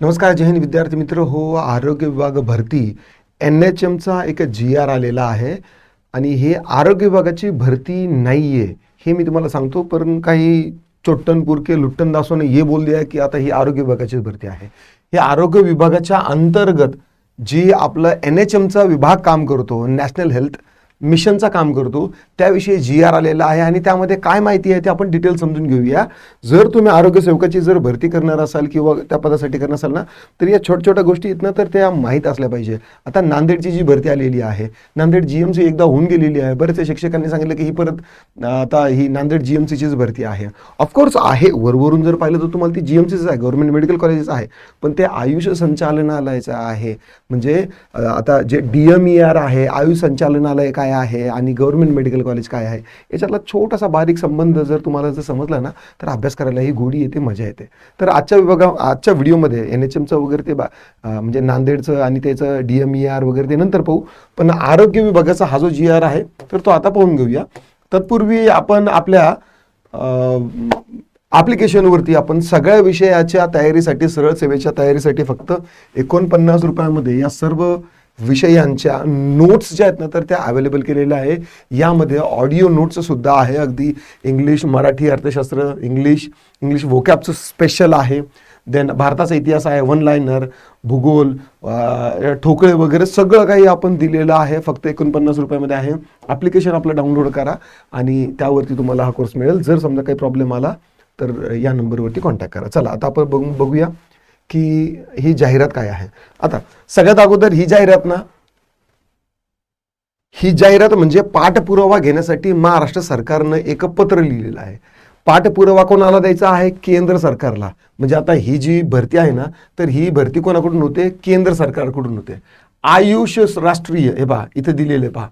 नमस्कार जय हिंद विद्यार्थी मित्र. हो आरोग्य विभाग भरती एन एच एमचा एक जी आर आलेला आहे आणि हे आरोग्य विभागाची भरती नाही आहे हे मी तुम्हाला सांगतो पण काही चोट्टन पुरके लुट्टन दासोने हे बोल दिया की आता ही आरोग्य विभागाची भरती आहे. हे आरोग्य विभागाच्या अंतर्गत जी आपलं एन एच एमचा विभाग काम करतो नॅशनल हेल्थ मिशनचा काम करतो. त्याविषयी जी आर आलेला आहे आणि त्यामध्ये काय माहिती आहे ते आपण डिटेल समजून घेऊया. जर तुम्ही आरोग्य सेवकाची जर भरती करणार असाल किंवा त्या पदासाठी करणार असाल ना तर या छोट्या छोट्या गोष्टी इथनं तर त्या माहीत असल्या पाहिजे. आता नांदेडची जी भरती आलेली आहे नांदेड जी एम सी एकदा होऊन गेलेली आहे. बरेचसे शिक्षकांनी सांगितलं की ही परत आता ही नांदेड जी एम सीचीच भरती आहे. ऑफकोर्स आहे वरवरून जर पाहिलं तर तुम्हाला ती जी एम सीच आहे गव्हर्नमेंट मेडिकल कॉलेजेस आहे. पण ते आयुष संचालनालयाचं आहे. म्हणजे आता जे डी एम ई आर आहे आयुष संचालनालय काय काय आहे आणि गव्हर्नमेंट मेडिकल कॉलेज काय आहे याच्यातला छोटासा बारीक संबंध जर तुम्हाला जर समजला ना तर अभ्यास करायला ही गोडी येते मजा येते. तर आजच्या विभागा आजच्या व्हिडिओमध्ये एन एच एमचं वगैरे ते बा म्हणजे नांदेडचं आणि त्याचं डी एम ई आर वगैरे ते नंतर पाहू. पण आरोग्य विभागाचा हा जो जी आर आहे तर तो आता पाहून घेऊया. तत्पूर्वी आपण आपल्या ॲप्लिकेशनवरती आपण सगळ्या विषयाच्या तयारीसाठी सरळ सेवेच्या तयारीसाठी फक्त एकोणपन्नास रुपयामध्ये या सर्व विषयांच्या नोट्स ज्या आहेत ना तर त्या अवेलेबल केलेल्या आहे. यामध्ये ऑडिओ नोट्स सुद्धा आहे. अगदी इंग्लिश मराठी अर्थशास्त्र इंग्लिश इंग्लिश वोकॅबचं स्पेशल आहे. देन भारताचा इतिहास आहे वन लाईनर भूगोल ठोकळे वगैरे सगळं काही आपण दिलेलं आहे. फक्त एकोणपन्नास रुपयामध्ये आहे. ॲप्लिकेशन आपलं डाउनलोड करा आणि त्यावरती तुम्हाला हा कोर्स मिळेल. जर समजा काही प्रॉब्लेम आला तर या नंबरवरती कॉन्टॅक्ट करा. चला आता आपण बघू बघूया. की ही जाहिरात काय आहे? आता सगळ्यात अगोदर ही जाहिरात ना ही जाहिरात म्हणजे पाठपुरावा घेण्यासाठी महाराष्ट्र सरकारनं एक पत्र लिहिलेलं आहे. पाठपुरावा कोणाला द्यायचा आहे? केंद्र सरकारला. म्हणजे आता ही जी भरती आहे ना तर ही भरती कोणाकडून होते? केंद्र सरकारकडून होते. आयुष राष्ट्रीय हे पहा इथं दिलेले पहा.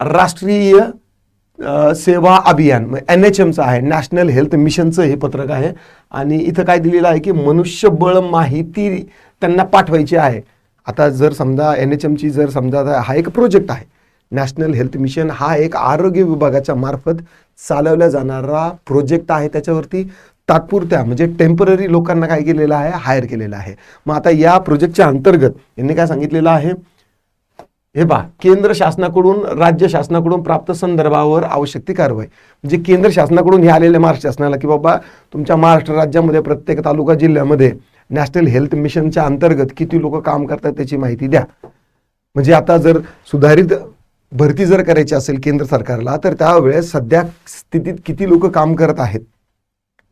राष्ट्रीय सेवा अभियान एन एच एमचं आहे नॅशनल हेल्थ मिशनचं हे पत्रक आहे. आणि इथं काय दिलेलं आहे की मनुष्यबळ माहिती त्यांना पाठवायची आहे. आता जर समजा एन एच एमची जर समजा आता हा एक प्रोजेक्ट आहे. नॅशनल हेल्थ मिशन हा एक आरोग्य विभागाच्या मार्फत चालवला जाणारा प्रोजेक्ट आहे त्याच्यावरती. तात्पुरत्या म्हणजे टेंपररी लोकांना काय केलेलं आहे हायर केलेलं आहे. मग आता या प्रोजेक्टच्या अंतर्गत यांनी काय सांगितलेलं आहे? हे पहा केंद्र शासनाकडून राज्य शासनाकडून प्राप्त संदर्भावर आवश्यक ती कारवाई. म्हणजे केंद्र शासनाकडून हे आलेले महाराष्ट्र शासनाला की बाबा तुमच्या महाराष्ट्र राज्यामध्ये प्रत्येक तालुका जिल्ह्यामध्ये नॅशनल हेल्थ मिशनच्या अंतर्गत किती लोक काम करतात त्याची माहिती द्या. म्हणजे आता जर सुधारित भरती जर करायची असेल केंद्र सरकारला तर त्यावेळेस सध्या स्थितीत किती लोक काम करत आहेत?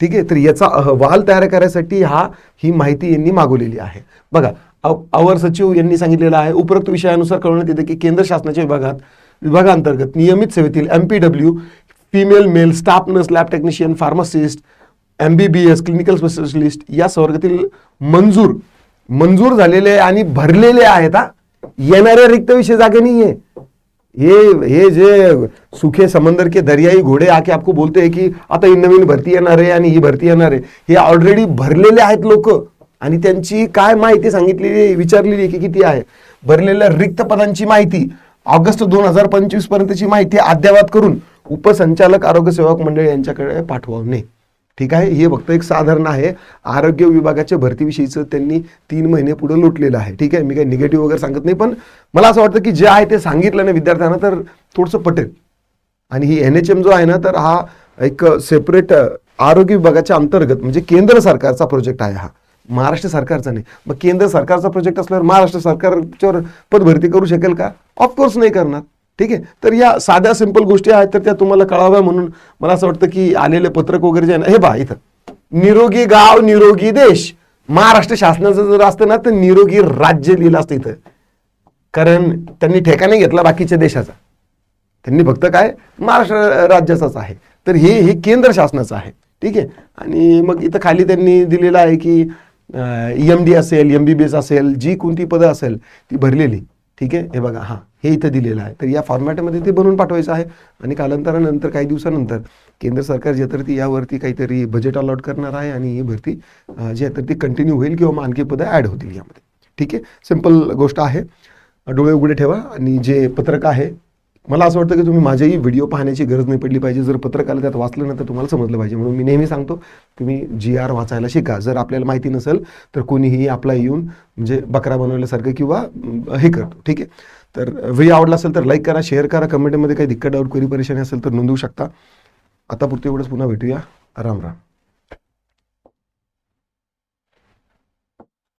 ठीक आहे? तर याचा अहवाल तयार करायसाठी हा ही माहिती यांनी मागवलेली आहे. बघा आवर अवर सचिव यांनी सांगितलेलं आहे. उपरोक्त विषयानुसार कळवण्यात येते की केंद्र शासनाच्या विभागात विभागांतर्गत नियमित सेवेतील M P W female male staff nurse lab technician pharmacist M B B S clinical specialist या स्वर्गातील मंजूर मंजूर झालेले आणि भरलेले आहेत हा. येणाऱ्या रिक्त विषय जागे नाही आहे ये हे जे सुखे समंदर के दरियाई घोडे आके आपको बोलते है की आता ही नवीन भरती येणार आहे आणि ही भरती येणार आहे. हे ऑलरेडी भरलेले आहेत लोक. आणि त्यांची काय माहिती सांगितलेली विचारलेली आहे की किती आहे. भरलेल्या रिक्त पदांची माहिती ऑगस्ट दोन हजार पंचवीस पर्यंतची माहिती अद्ययावत करून उपसंचालक आरोग्य सेवक मंडळ यांच्याकडे पाठवावणे. ठीक आहे? हे फक्त एक साधारण आहे. आरोग्य विभागाच्या भरतीविषयीचं त्यांनी तीन महिने पुढे लुटलेलं आहे. ठीक आहे? मी काही निगेटिव्ह वगैरे सांगत नाही पण मला असं वाटतं की जे आहे ते सांगितलं ना विद्यार्थ्यांना तर थोडंसं पटेल. आणि ही एन एच एम जो आहे ना तर हा एक सेपरेट आरोग्य विभागाच्या अंतर्गत म्हणजे केंद्र सरकारचा प्रोजेक्ट आहे हा. महाराष्ट्र सरकारचा नाही. मग केंद्र सरकारचा प्रोजेक्ट असल्यावर महाराष्ट्र सरकारच्यावर पदभरती करू शकेल का? ऑफकोर्स नाही करणार. ठीक आहे? तर या साध्या सिंपल गोष्टी आहेत तर त्या तुम्हाला कळाव्या म्हणून मला असं वाटतं की आलेले पत्रक वगैरे जे आहे ना हे बा इथं. निरोगी गाव निरोगी देश. महाराष्ट्र शासनाचं जर असतं ना तर निरोगी राज्य लिहिलं असतं इथं. कारण त्यांनी ठेका नाही घेतला बाकीच्या देशाचा. त्यांनी फक्त काय? महाराष्ट्र राज्याचाच आहे. तर हे हे केंद्र शासनाचं आहे. ठीक आहे? आणि मग इथं खाली त्यांनी दिलेलं आहे की एम डी असेल एम बी बी एस असेल जी कोणती पदं असेल ती भरलेली. ठीक आहे? हे बघा हां हे इथं दिलेलं आहे. तर या फॉर्मॅटमध्ये ते बनवून पाठवायचं आहे. आणि कालांतरानंतर काही दिवसानंतर केंद्र सरकार जे तर ती यावरती काहीतरी बजेट अलॉट करणार आहे आणि ही भरती जे जी आहे तर ती कंटिन्यू होईल किंवा मग आणखी पदं ॲड होतील यामध्ये. ठीक आहे? सिंपल गोष्ट आहे. डोळे उघडे ठेवा आणि जे पत्रक आहे मला असं वाटतं की तुम्ही माझ्याही व्हिडिओ पाहण्याची गरज नाही पडली पाहिजे. जर पत्रकाला त्यात वाचलं ना तर तुम्हाला समजलं पाहिजे. म्हणून मी नेहमी सांगतो तुम्ही जी आर वाचायला शिका. जर आपल्याला माहिती नसेल तर कोणीही आपला येऊन म्हणजे बकरा बनवल्यासारखं किंवा हे करतो. ठीक आहे? तर व्हिडिओ आवडला असेल तर लाईक करा शेअर करा कमेंटमध्ये काही दिक्कत डाऊट क्वेरी परेशानी असेल तर नोंदवू शकता. आता पुरते एवढंच. पुन्हा भेटूया. राम राम.